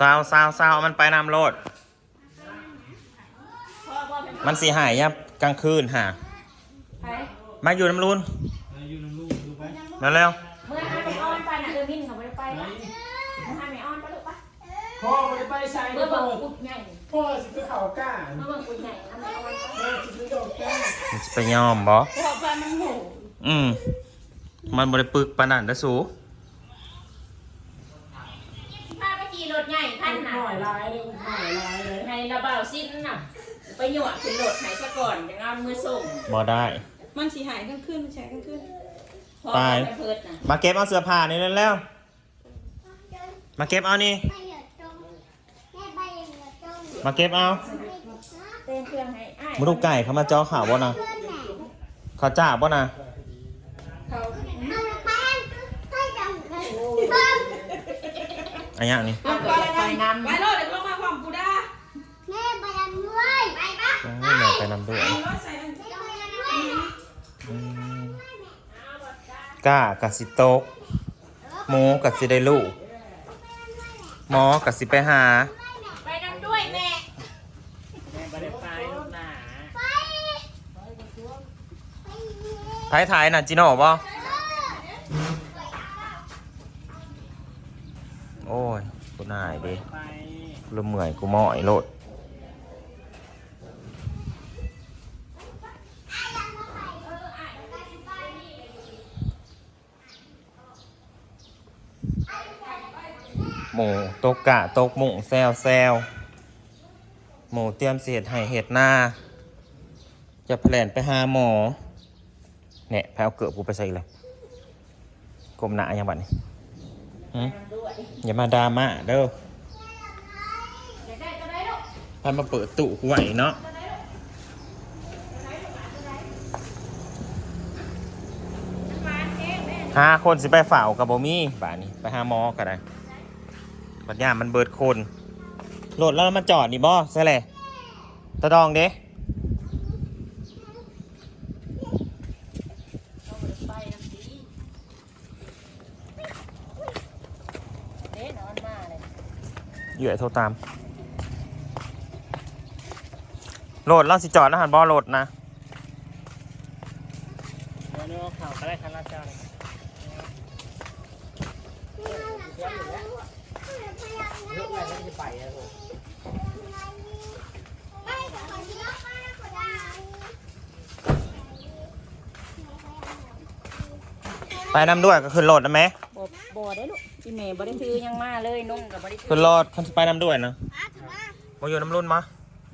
ซาวซาวซาวเอามันไปนำโลด พ่อพ่อเป็นมันสีหายยับกลางคืนห่าไปมาอยู่น้ำรุนอยู่น้ำลูกดูไปมาเร็วเมื่อห้าไม่อ้อนไปนะเออมินเขาไม่ได้ไปนะห้าไม่อ้อนไปลูกปะพ่อไม่ได้ไปใส่เมื่อพ่เบิ่องกุดใหญ่พ่อสิคือเขากล้าเมื่อเบิ่งกุดใหญ่ห้าไม่อ้อนไปแม่สิคือดอกกล้ามันจะไปยอมบ่พ่อพามันโหอืมมันบริปึกปานนันนะสู พาไปขี่รถใหญ่พัน ห น่ะ น่อยลายเลยหน่อยลายเลย ให้ ระเบาสิ้นน่ะ ไปหยวกขึ้นรถไหนซะก่อนจะงามมือส่งบ่ได้ มันสีหายกลางคืนมันแฉกลางคืนพ่อไปไปเพิดน่ะมาเก็บเอาเสื้อผ้านี่เร็วๆมาเก็บเอานี่ มาเก็บเอาเต้นเครื่องให้อ้ายมาดูไก่เขามาจ้อข่าวบ่นะเขาจ้าบ่นะเขาอันอย่างนี้เอาไปไปนำไปโลดเดี๋ยวล นำด้วยรถใส่อันอืมกล้ากับสิโตกหมูกับสิได้ลูกหมอกับสิไปหา ไปนำด้วยแม่แม่ไม่ได้ไปลูกหนาไทยไทยน่ะจิโน่บ่โอ้ยกูน่ายดิไปกูเริ่มเมื่อยกูหมอยโลด หมูตกกะตกหมูแซวแซวหมูเตรียมเสียดให้เห็ดหน้า จะแผลนไปหาหมอเนี่ยแพ้เอาเกิดกูไปใส่เลยกลมหนาอย่างบัดนี้อย่ามาดราม่าเด้อพามาเปิดตู้ไหวเนาะห้าคนสิไปเฝ่ากับโบมี่บ่านี้ ไปหาหมอก็ได้ ปัญญามมันเบิดคนโหลดแล้วมาจอดนี่บ่ใช่เลยตะดองเด้เด้นอนมาเลยอยู่อโทรตาม โหลดแล้วสิจอดนะหันบ่โหลดนะเดี๋ยวนี้เอาข่าวก็ได้คันละเจ้าเลยลูกแม่ ไม่ได้ไปนะลูกไปนำด้วยก็ขึ้นโหลดนะแม่บ่บ่ได้ลูกพี่เมย์บ่ได้ถือยังมาเลยนุ่มกับบ่ได้ถืขึ้นโหลดคันสิไปนำด้วยนะมาอยู่น้ำรุ่นมา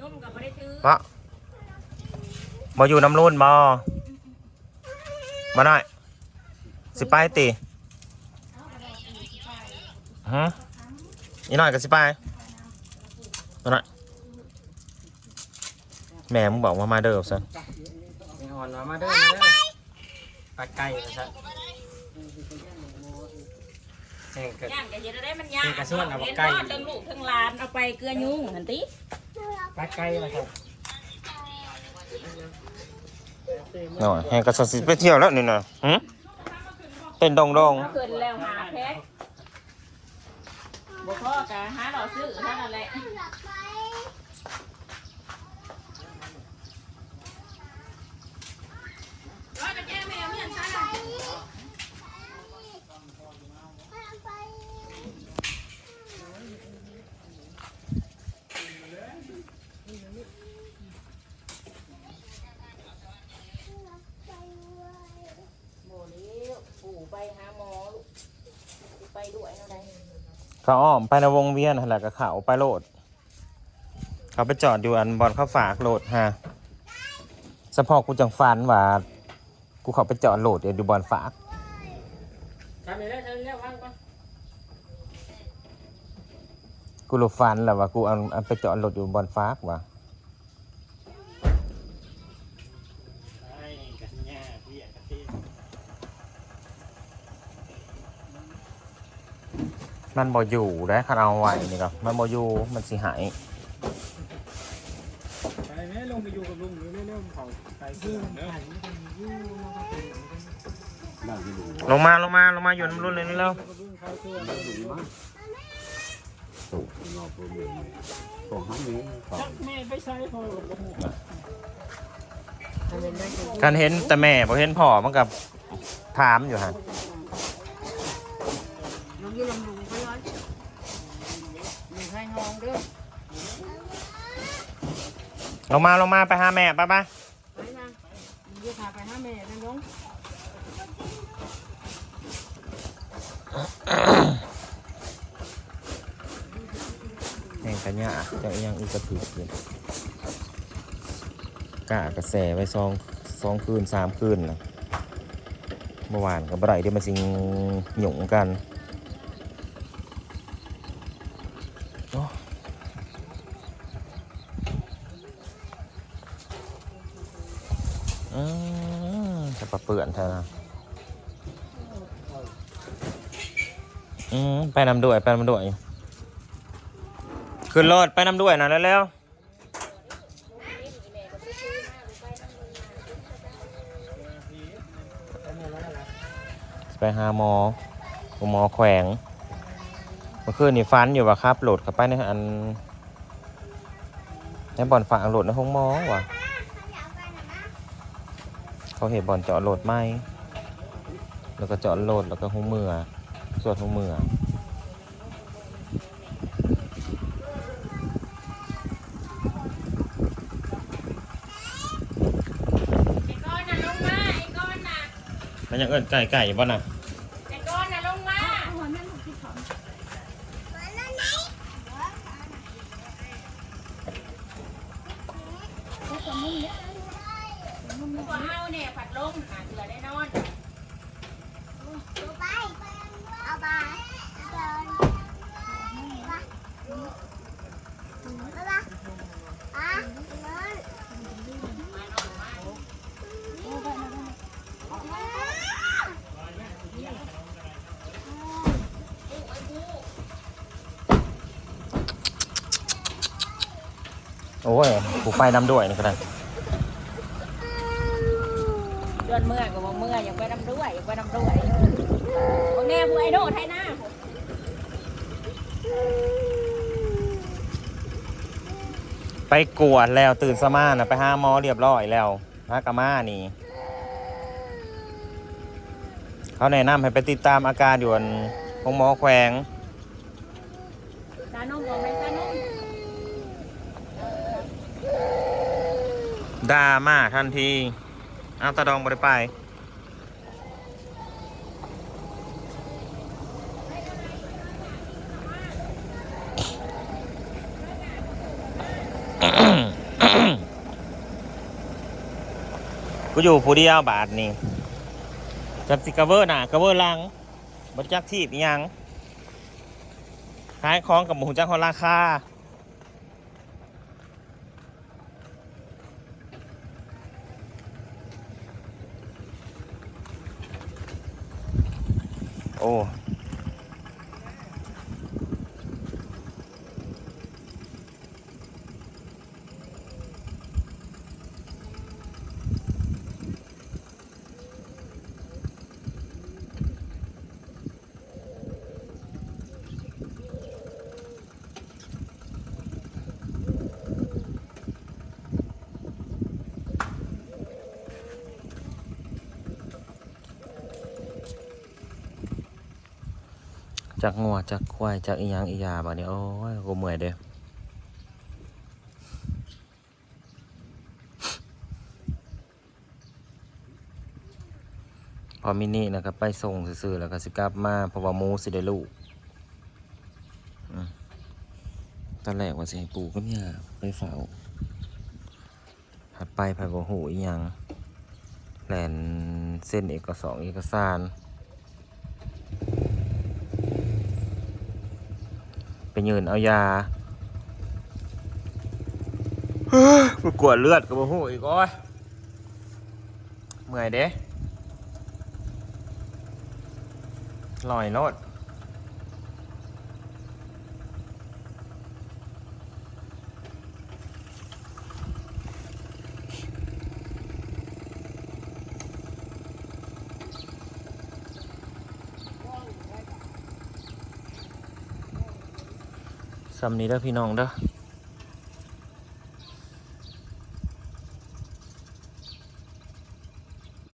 นุ่มกับบ่ได้ถือวะมาอยู่น้ำรุ่นบ่มาหน่อยสิไปติฮะอีหน่อยก็สิไป มาหน่อยแม่มึงบอกว่ามาเด้อซะไม่หอนมาเด้อมาเด้อปลาไก่นะจ๊ะแห่งเกิด ย่างก็เฮ็ดได้มันย่างนี่กระส่วนเอาบ่เห็นไก่บ่ทั้งลูกทั้งหลานเอาไปเกลือยุ่งหั่นติปลาไก่นะครับหน่อยแหงกระสสิไปเที่ยวแล้วนี่นะหึเต้นดองดองเอาขึ้นแล้วหาแพ็คบ่พอก็หาดอกซื้อเท่านั้นแหละบ่เลี้ยวปู่ไปหาหมอลูกสิไปด้วยเนาะได้ เขาอ้อมไปในวงเวียนนั่นแหละกับเขาไปโหลด เขาไปจอดอยู่อันบอลเขาฝากโหลดฮะสะพอกูจังฟันว่ากูเขาไปจอดโหลดเดี๋ยวดูบอลฝากทำไปแล้วทำแล้วว่างปะกูรู้ฟันแหละว่ากูเอาเอาไปจอดโหลดอยู่บอลฝากว่ะ ไอ้กันแง่เบี้ยกะทิ มันบ่อยู่ได้คันเอาไว้นี่ก็มันบ่อยู่มันสิหายไปแม่ลงไปอยู่กับลุงเร็วๆเขาไปเพื่อนเด้อลงมาลงมาลงมาอยู่น้ำรุ่นเลยนี่แล้วกับลุงเขาเพื่อนสูบนอกตัวเมืองของห้างนี้ต่อแม่ไปใช้พอทำเป็นได้จริงการเห็นแต่แม่พอเห็นพ่อมันกับถามอยู่ฮะน้องยืนลำลุง ลงมาลงมาไปหาแม่ไปไปไปนะยืนพาไปหาแม่นะน้องแห่งกันยะจะยังอีกกระถืออยู่กะกระแสไว้สองสองคืนสามคืนนะเมื่อวานกับไรเดี๋ยวมาสิงหยุ่งกันโอ้อืมจะ ปะเปื่อนเธอนะอืมไปนำด้วยไปนำด้วยขึ้นรถไปนำด้วยนะเร็วไปหาหมอหมอแขวง เมื่อคืนนี่ฟันอยู่ว่ะครับโหลดเข้าไปในอันในบ่อนฝากโหลดในห้องหมอว่ะ เขาเห็นบ่อนเจาะโหลดไหมแล้วก็เจาะโหลดแล้วก็ห้องมือสวดห้องมือไอ้ก้อนน่ะลงมาไอ้ก้อนน่ะมันยังเอินไก่ไก่บ่น่ะ ไอ้ก้อนน่ะลงมา พวกเฮาเนี่ยผัดลมหาเสือได้นอน โอ้ยกูไปนำด้วยนี่ก็ได้เดือนเมื่อก็บอกเมื่ออยากไปนำด้วยอยากไปนำด้วยบางแน่ผู้ไอ้โดไทยหน้าไปกวดแล้วตื่นสมานะไปหาหมอเรียบร้อยแล้วฮากามานี่ เขาแนะนำให้ไปติดตามอาการอยู่อันของหมอแขวงตานุ่มบอกไปตานุ่ม ดามาทันที เอาตาดองบริไป กูอยู่ผู้เดียวบาทนี่จับสิกระเวอร์หน่ะกระเวอร์ลังบริจักทีบยังขายของกับหมูจักคนราคา โจากงัวจากควายจากอีหยังอียาบ่เนี่ยโอ้ยกูเมื่อยเด้อพอมินินะครับไปส่งซื่อๆแล้วก็สิกลับมาเพราะว่าหมูสิได้ลูกตอนแรกว่าสิให้ปู่กับย่าไปเฝ้าหัดไปไผบ่ฮู้อีหยังแหลนเส้นเอกสารเอกสาร ไปยืนเอายาไปกวดเลือดกับหูอีกโอ้ยเมื่อยเด้ลอยโลด สำนี้เด้อพี่น้องเด้อ